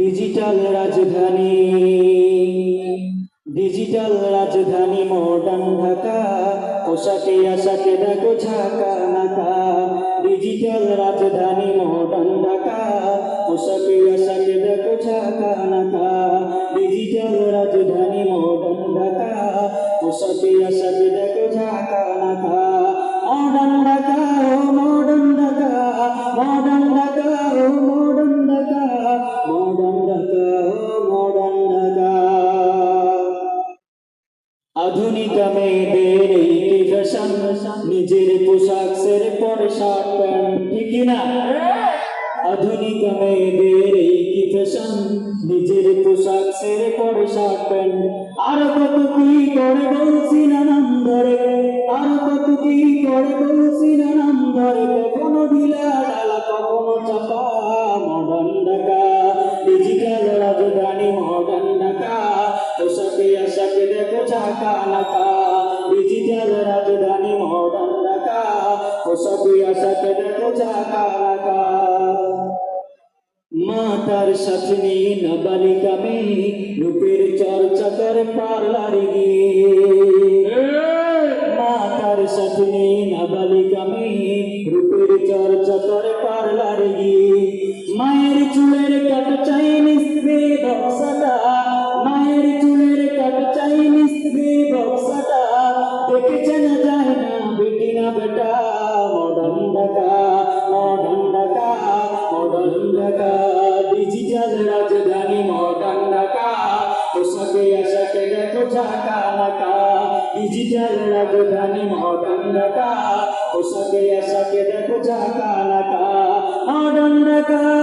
Digital রাজধানী। Digital রাজধানী modern Dhaka. পোশাকে আশাকে দেখো ঝাঁকা নাকা। ডিজিটাল রাজধানী মডার্ন ঢাকা। পোশাকে আশাকে দেখো ঝাঁকা নাকা। ডিজিটাল রাজধানী মডার্ন ঢাকা। পোশাকে আশাকে দেখো ঝাঁকা নাকা। মডার্ন ঢাকা। আধুনিক মেয়েদের এই ফ্যাশন নিজের পোশাক সেরে পরে শার্ট প্যান্ট, ঠিক না? আধুনিক মেয়েদের এই কি ফ্যাশন নিজের পোশাক সেরে পরে শার্ট প্যান্ট। আর কত কি করে বলছি না নাম ধরে? আর কত কি করে বলছি না নাম ধরে? কখনো ঢিলা ডালা কখনো নাকা ডিজিটাল রাজধানী মডার্ন ঢাকা পোশাকে আশাকে দেখো ঝাঁকা নাকা মাতার সাথে নিয়ে নাবালিকা মেয়ে রূপের চর্চা করে পার্লারে গিয়ে মাতার সাথে নিয়ে নাবালিকা মেয়ে রূপের চর্চা ঢাকা ডিজিটাল রাজধানী মডার্ন ঢাকা পোশাকে আশাকে দেখো ঢাকা ঢাকা ডিজিটাল রাজধানী মডার্ন ঢাকা পোশাকে আশাকে দেখো ঢাকা ঢাকা মডার্ন ঢাকা